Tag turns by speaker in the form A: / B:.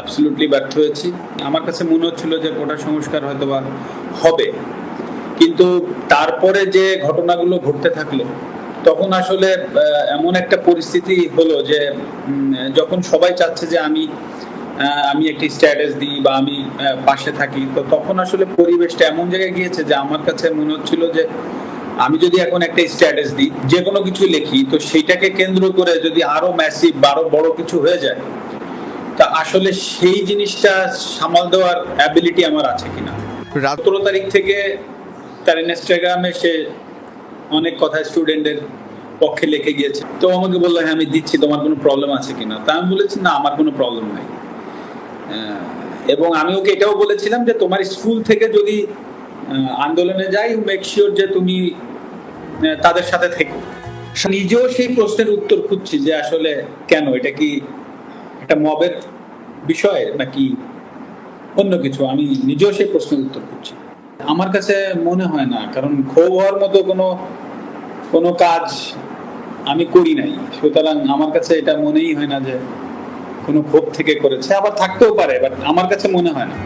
A: Absolutely ব্যর্থ হয়েছি। আমার কাছে মনে হচ্ছিল যে কোটা সংস্কার হয়তো বা হবে। কিন্তু তারপরে যে ঘটনাগুলো ঘটতে থাকল, তখন আসলে এমন একটা পরিস্থিতি হলো যে যখন সবাই চাচ্ছে যে আমি আমি একটি স্ট্যাটাস দিই বা আমি পাশে থাকি, তো তখন আসলে পরিবেশটা এমন জায়গায় গিয়েছে যে আমার কাছে মনে হচ্ছিল যে আমি যদি এখন একটা স্ট্যাটাস দিই যে কোনো কিছু লিখি, তো সেইটাকে কেন্দ্র করে যদি আরও ম্যাসিভ আরও বড় কিছু হয়ে যায় তা আসলে সেই জিনিসটা সামাল দেওয়ার অ্যাবিলিটি আমার আছে কিনা?
B: রাত
A: সতেরো তারিখ থেকে তার ইনস্টাগ্রামে সে অনেক কথা স্টুডেন্টের পক্ষে লিখে গিয়েছে। তো আমাকে বলল হ্যাঁ আমি দিচ্ছি তোমার কোনো প্রবলেম আছে কিনা? তা আমি বলেছি না আমার কোনো প্রবলেম নাই। এবং আমি ওকে এটাও বলেছিলাম যে তোমার স্কুল থেকে যদি আন্দোলনে যাই মেক শিওর যে তুমি তাদের সাথে থেকো। নিজেও সেই প্রশ্নের উত্তর খুঁজছি যে আসলে কেন? এটা কি একটা মবের বিষয় নাকি অন্য কিছু? আমি নিজেও সেই প্রশ্নের উত্তর করছি আমার কাছে মনে হয় না, কারণ ক্ষোভ হওয়ার মতো কোনো কোনো কাজ আমি করি নাই। সুতরাং আমার কাছে এটা মনেই হয় না যে কোনো ক্ষোভ থেকে করেছে। আবার থাকতেও পারে বাট আমার কাছে মনে হয় না।